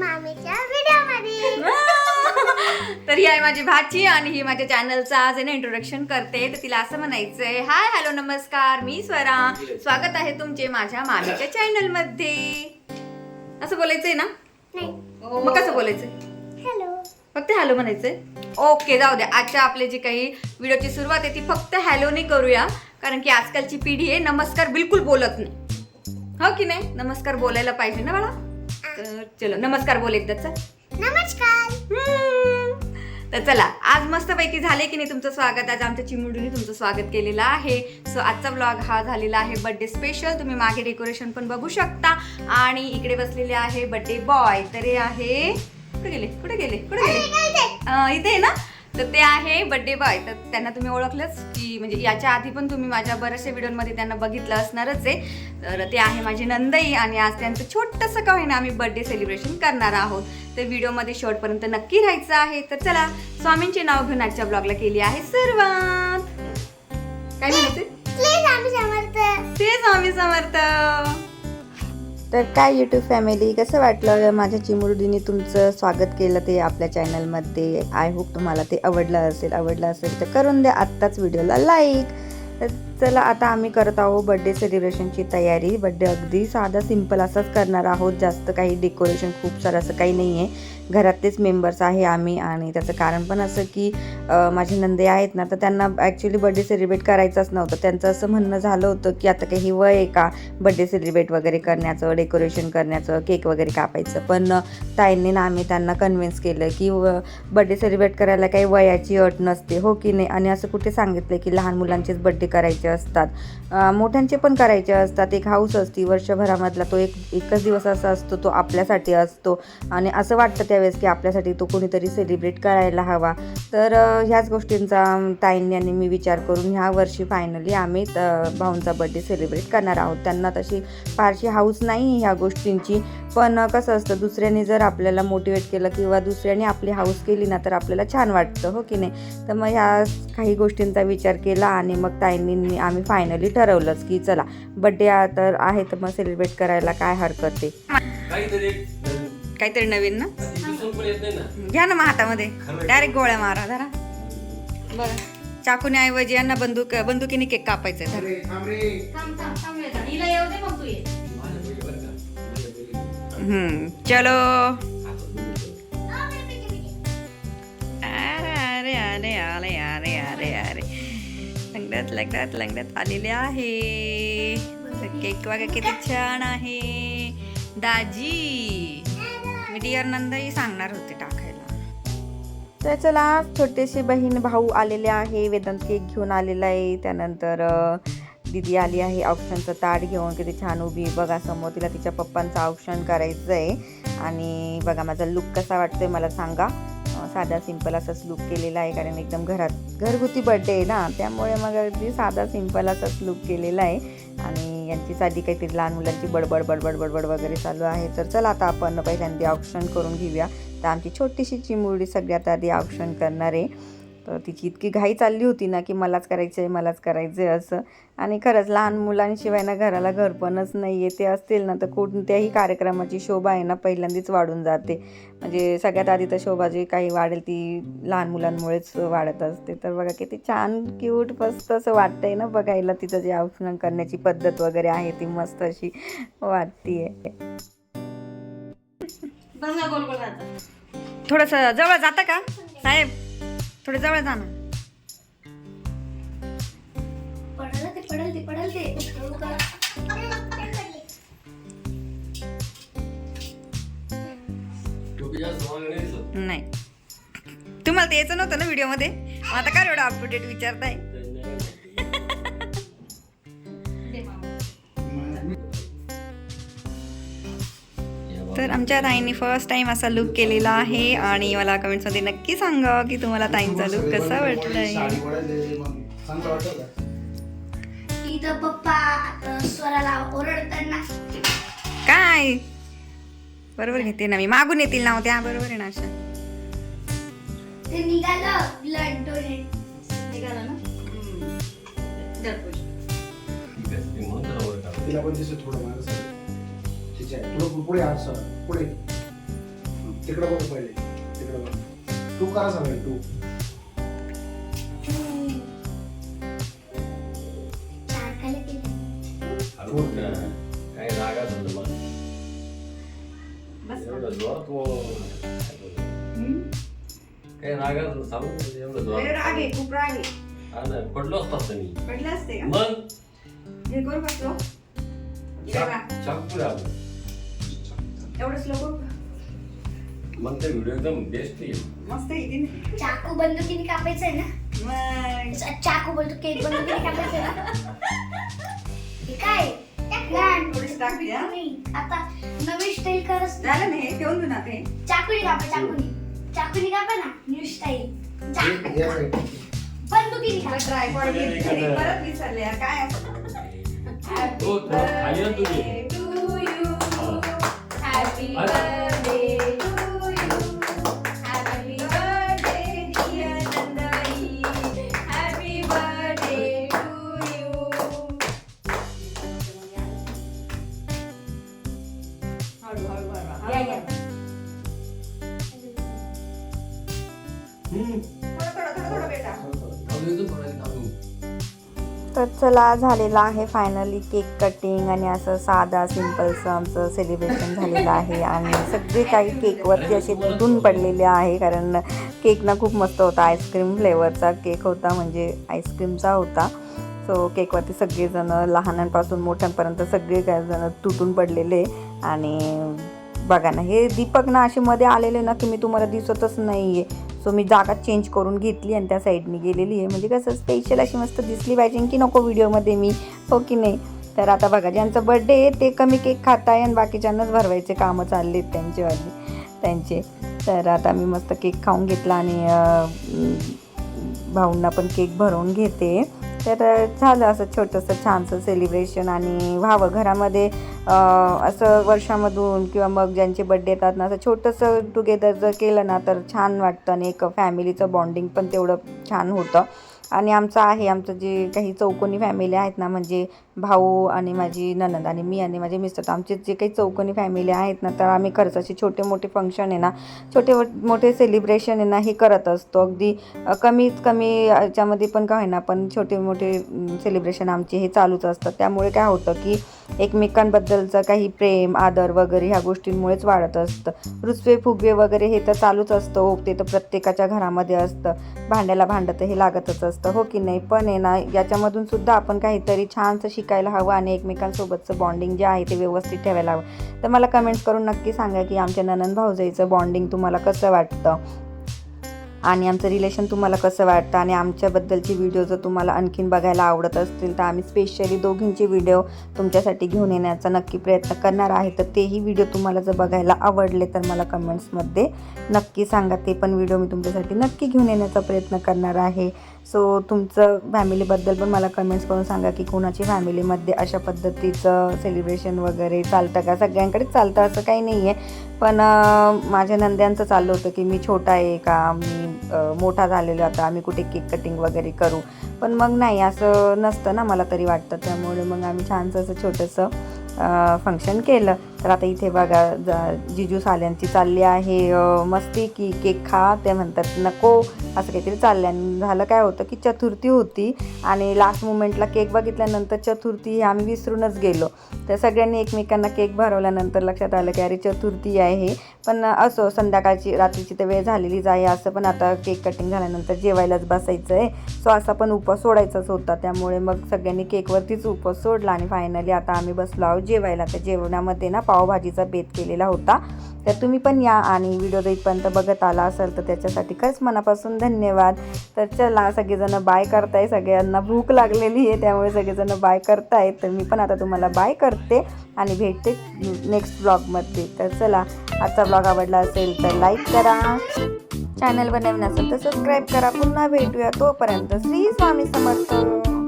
मामीच्या तर ही आहे माझी भाची आणि ही माझ्या चॅनलचं आज आहे ना इंट्रोडक्शन करते. तर तिला असं म्हणायचंय हाय हॅलो नमस्कार मी स्वरा. स्वागत आहे तुमचे माझ्या मामीच्या चॅनलमध्ये असं बोलायचंय ना? नाही. मग कसं बोलायचंय? हॅलो. फक्त हॅलो म्हणायचंय? ओके जाऊ द्या. आजच्या आपले जी काही व्हिडिओची सुरुवात आहे ती फक्त हॅलोने करूया. कारण की आजकालची पिढी आहे नमस्कार बिलकुल बोलत नाही. हो की नाही? नमस्कार बोलायला पाहिजे ना बाळा? तर चलो नमस्कार बोल एकदाचा नमस्कार. तर चला आज मस्त पैकी झाले की नाही तुमचं स्वागत? आज आमच्या चिमुडीने तुमचं स्वागत केलेलं आहे. सो आजचा ब्लॉग हा झालेला आहे बर्थडे स्पेशल तुम्ही मागे डेकोरेशन पण बघू शकता. आणि इकडे बसलेले आहे बर्थडे बॉय तर हे आहे कुठे गेले? कुठे गेले? कुठे गेले? इथे आहे ना? तर ते आहे बर्थडे बॉय तर त्यांना तुम्ही ओळखलंच की म्हणजे याच्या आधी पण तुम्ही माझ्या बऱ्याचशा व्हिडिओमध्ये त्यांना बघितलं असणारच आहे. तर ते आहे माझी नंदई आणि आज त्यांचं छोटंसं का होईना आम्ही बर्थडे सेलिब्रेशन करणार आहोत. तर व्हिडिओमध्ये शेवटपर्यंत नक्की राहायचं आहे. तर चला स्वामींचे नाव घेऊन आजच्या ब्लॉगला केली आहे सुरुवात. काय म्हणायचं ते स्वामी समर्थ. तर काय यूट्यूब फॅमिली कसं वाटलं माझ्या चिमुरडीने तुमचं स्वागत केलं ते आपल्या चॅनलमध्ये आय होप तुम्हाला ते आवडलं असेल आवडलं असेल तर करून द्या आत्ताच व्हिडिओला लाईक तर चला आता आम्ही करत आहोत बड्डे सेलिब्रेशनची तयारी. बड्डे अगदी साधा सिंपल असाच करणार आहोत. जास्त काही डेकोरेशन खूप सारं असं काही नाही आहे घरातलेच मेंबर्स आहे आम्ही आणि त्याचं कारण पण असं की माझे नंदे आहेत ना तर त्यांना ॲक्च्युली बड्डे सेलिब्रेट करायचंच नव्हतं. त्यांचं असं म्हणणं झालं होतं की आता काही वय आहे का बड्डे सेलिब्रेट वगैरे करण्याचं डेकोरेशन करण्याचं केक वगैरे कापायचं. पण ताईंनी ना आम्ही त्यांना कन्व्हिन्स केलं की बड्डे सेलिब्रेट करायला काही वयाची अट नसते हो की नाही? आणि असं कुठे सांगितलं की लहान मुलांचेच बड्डे करायचे असतात. मोठ्यांचे पण करायचे असतात. एक हाऊस असती वर्षभरामधला तो एक एकच दिवस असा असतो तो आपल्यासाठी असतो. आणि असं वाटतं त्यावेळेस की आपल्यासाठी तो कोणीतरी सेलिब्रेट करायला हवा. तर ह्याच गोष्टींचा ताईंनी आणि मी विचार करून ह्या वर्षी फायनली आम्ही भाऊंचा बड्डे सेलिब्रेट करणार आहोत. त्यांना तशी फारशी हाऊस नाही ह्या गोष्टींची. पण कसं असतं दुसऱ्याने जर आपल्याला मोटिवेट केलं किंवा दुसऱ्याने आपली हाऊस केली ना तर आपल्याला छान वाटतं हो की नाही? तर मग ह्या काही गोष्टींचा विचार केला आणि मग ताईंनी आम्ही फायनली ठरवलंच की चला बड्डे तर आहे तर मग सेलिब्रेट करायला काय हरकत आहे? काहीतरी एक काहीतरी नवीन ना? दिसून पण येत नाही ना. घ्या ना मग हातामध्ये. डायरेक्ट गोळ्या मारा जरा. बरं. चाकूने ऐवजी यांना बंदूक बंदुकीने केक कापायचा चलो. लंगड्यात लंगड्यात लंगड्यात आलेले आहे. केक वगैरे किती छान आहे. दाजी मी डिअर नंदाही सांगणार होते टाकायला. तर चला छोटेसे बहीण भाऊ आलेले आहे. वेदांत केक घेऊन आलेला आहे. त्यानंतर दिदी आली आहे. औक्षणचं ताट घेऊन किती छान उभी बघा समोर तिला तिच्या पप्पांचं औक्षण करायचं आहे आणि बघा माझा लुक कसा वाटतोय मला सांगा. साधा सिंपल असाच लुक केलेला आहे कारण एकदम घरात घरगुती बर्थडे आहे ना त्यामुळे मग अगदी साधा सिंपल असाच लुक केलेला आहे. आणि यांची साधी काहीतरी लहान मुलांची बडबड बडबड बडबड वगैरे चालू आहे. तर चला आता आपण पहिल्यांदा ऑप्शन करून घेऊया. तर आमची छोटीशी चिमुरडी सगळ्यात आधी ऑप्शन करणार. आहे तर तिची इतकी घाई चालली होती ना की मलाच करायचं आहे मलाच करायचं आहे असं. आणि खरंच लहान मुलांशिवाय ना घराला घरपणच नाही आहे ते असतील ना तर कोणत्याही कार्यक्रमाची शोभा आहे ना पहिल्यांदाच वाढून जाते. म्हणजे सगळ्यात आधी तर शोभा जी काही वाढेल ती लहान मुलांमुळेच वाढत असते. तर बघा किती छान क्यूट मस्त असं वाटतंय ना बघायला तिचं जे औक्षण करण्याची पद्धत वगैरे आहे ती मस्त अशी वाटतीये. थोडस जवळ जाता का? साहेब. थोडं जवळ जा ना. पडल ते पडल ते पडल ते. टोपी जास्त महाग नाही. दिसत. नाही. तुम्हाला ते यायचं नव्हतं ना व्हिडिओमध्ये मग आता काय एवढं अप टू डेट विचारताय? तर आमच्या ताईंनी फर्स्ट टाइम असा लुक केलेला आहे आणि मला कमेंट्समध्ये नक्की सांगा की तुम्हाला ताईंचा लुक कसा वाटलाय काय? बरोबर घेते ना मी. मागून येतील ना हो त्या? बरोबर आहे ना अशा ते निघालं ठीक आहे, ते थोडं पुढे आण सर पुढे. तिकडे बघ पहिले तिकडे बघ. टू करा सांगेल ना. काय रागात होतं मग? एवढं जोरात काय रागात होतं सांगू एवढं जोरात? राग आहे खूप राग आहे. हा ना, पडलो असतो आता मी. पडलं असते का? मग? हे करू बसलो चाक- चाकू पुढे आलो. एवढं स्लो करू मग ते व्हिडिओ एकदम बेस्ट येईल मस्त येते चाकू बंदुकीने कापायचं आहे ना? मग. चाकू बोलतो केक बंदुकीने कापायचं आहे ना? हे काय? हा? आता नवीन स्टाईल करस झालं नाही ठेवून देऊ ना ते? चाकूनी कापा चाकूनी. चाकूनी कापा ना न्यू स्टाईल side. बंदुकीने कापा. परत विसरले काय हो, खाली हॅपी अरे. Birthday to you happy birthday dear Nandai happy तर चला झालेला आहे फायनली केक कटिंग आणि असं साधा सिम्पलचं आमचं सेलिब्रेशन झालेलं आहे. आणि सगळे काही केकवरती असे तुटून पडलेले आहे कारण केक ना खूप मस्त होता. आईस्क्रीम फ्लेवरचा केक होता म्हणजे आईस्क्रीमचा होता. सो केकवरती सगळेजणं लहानांपासून मोठ्यांपर्यंत सगळे काही जणं तुटून पडलेले. आणि बघा ना हे दीपक ना असे मध्ये आलेले ना की मी तुम्हाला दिसतच नाही आहे सो मी जागा चेंज करून घेतली आणि त्या साईडने गेलेली आहे. म्हणजे कसं स्पेशल अशी मस्त दिसली पाहिजे की नको व्हिडिओमध्ये मी. हो की नाही? तर आता बघा ज्यांचा बड्डे आहे ते कमी केक खात आहे आणि बाकीच्यांनाच भरवायचे कामं चाललेत त्यांचेवाली त्यांचे. तर आता मी मस्त केक खाऊन घेतला आणि भाऊंना पण केक भरवून घेते. तर झालं असं छोटंसं छानसं सेलिब्रेशन आणि व्हावं. घरामध्ये असं वर्षामधून किंवा मग ज्यांचे बड्डे येतात ना असं छोटंसं टुगेदर जर केलं ना तर छान वाटतं. आणि एक फॅमिलीचं बॉन्डिंग पण तेवढं छान होतं. आणि आमचं आहे आमचं जे काही चौकोनी फॅमिली आहेत ना म्हणजे भाऊ आणि माझी ननंद आणि मी आणि माझे मिस्टर तर आमचे जे काही चौकोनी फॅमिली आहेत ना तर आम्ही खरंच असे छोटे मोठे फंक्शन आहे ना छोटे मोठे सेलिब्रेशन आहे ना हे करत असतो. अगदी कमीत कमी याच्यामध्ये पण काय ना पण छोटे मोठे सेलिब्रेशन आमचे हे चालूच असतात. त्यामुळे काय होतं की एकमेकांबद्दलचं काही प्रेम आदर वगैरे ह्या गोष्टींमुळेच वाढत असतं. रुचवे फुगवे वगैरे हे तर चालूच असतं हो ते तर प्रत्येकाच्या घरामध्ये असतं. भांड्याला भांडं तर हे लागतच असतं. हो की नाही? पण आहे ना याच्यामधून सुद्धा आपण काहीतरी छानसं शिकायला हवं आणि एकमेकांसोबतचं बॉन्डिंग जे आहे ते व्यवस्थित ठेवायला हवं. तर मला कमेंट्स करून नक्की सांगा की आमच्या ननंद भाऊजाईचं बॉन्डिंग तुम्हाला कसं वाटतं? आणि आमचं रिलेशन तुम्हाला कसं वाटतं? आणि आमच्याबद्दलची व्हिडिओ जर तुम्हाला आणखीन बघायला आवडत असतील तर आम्ही स्पेशली दोघींचे व्हिडिओ तुमच्यासाठी घेऊन येण्याचा नक्की प्रयत्न करणार आहे. तर तेही व्हिडिओ तुम्हाला जर बघायला आवडले तर मला कमेंट्समध्ये नक्की सांगा. ते पण व्हिडिओ मी तुमच्यासाठी नक्की घेऊन येण्याचा प्रयत्न करणार आहे. सो तुमचं फॅमिलीबद्दल पण मला कमेंट्स करून सांगा की कोणाची फॅमिलीमध्ये अशा पद्धतीचं सेलिब्रेशन वगैरे चालतं का? सगळ्यांकडेच चालतं असं काही नाही आहे पण माझ्या नंद्यांचं चाललं होतं की मी छोटा आहे का? मी मोठा झालेलो आता. आम्ही कुठे केक कटिंग वगैरे करू? पण मग नाही असं नसतं ना मला तरी वाटतं. त्यामुळे मग आम्ही छानसं असं छोटंसं फंक्शन केलं. तर आता इथे बघा जिजू साल्यांची चालली आहे. मस्ती की केक खा ते म्हणतात नको. असं काहीतरी चालल्यान झालं काय होतं की चतुर्थी होती आणि लास्ट मुमेंटला केक बघितल्यानंतर चतुर्थी हे आम्ही विसरूनच गेलो. तर सगळ्यांनी एकमेकांना केक भरवल्यानंतर लक्षात आलं की अरे चतुर्थी आहे. पण असो संध्याकाळची रात्रीची तर वेळ झालेलीच आहे. असं पण आता केक कटिंग झाल्यानंतर जेवायलाच बसायचं आहे सो असा पण उपवास सोडायचाच होता. त्यामुळे मग सगळ्यांनी केकवरतीच उपवास सोडला आणि फायनली आता आम्ही बसलो आहोत जेवायला. तर जेवणामध्ये ना पावभाजीचा बेत केलेला होता. तर तुम्ही पण या आणि व्हिडिओ जर इथपर्यंत बघत आला असेल तर त्याच्यासाठी खरंच मनापासून धन्यवाद. तर चला सगळेजणं बाय करताय. सगळ्यांना भूक लागलेली आहे त्यामुळे सगळेजणं बाय करतायत. तर मी पण आता तुम्हाला बाय करते आणि भेटते नेक्स्ट ब्लॉगमध्ये तर चला आजचा ब्लॉग आवडला असेल तर लाईक करा. चॅनल बनवून असेल तर सबस्क्राईब करा. पुन्हा भेटूया तोपर्यंत. श्री स्वामी समर्थ.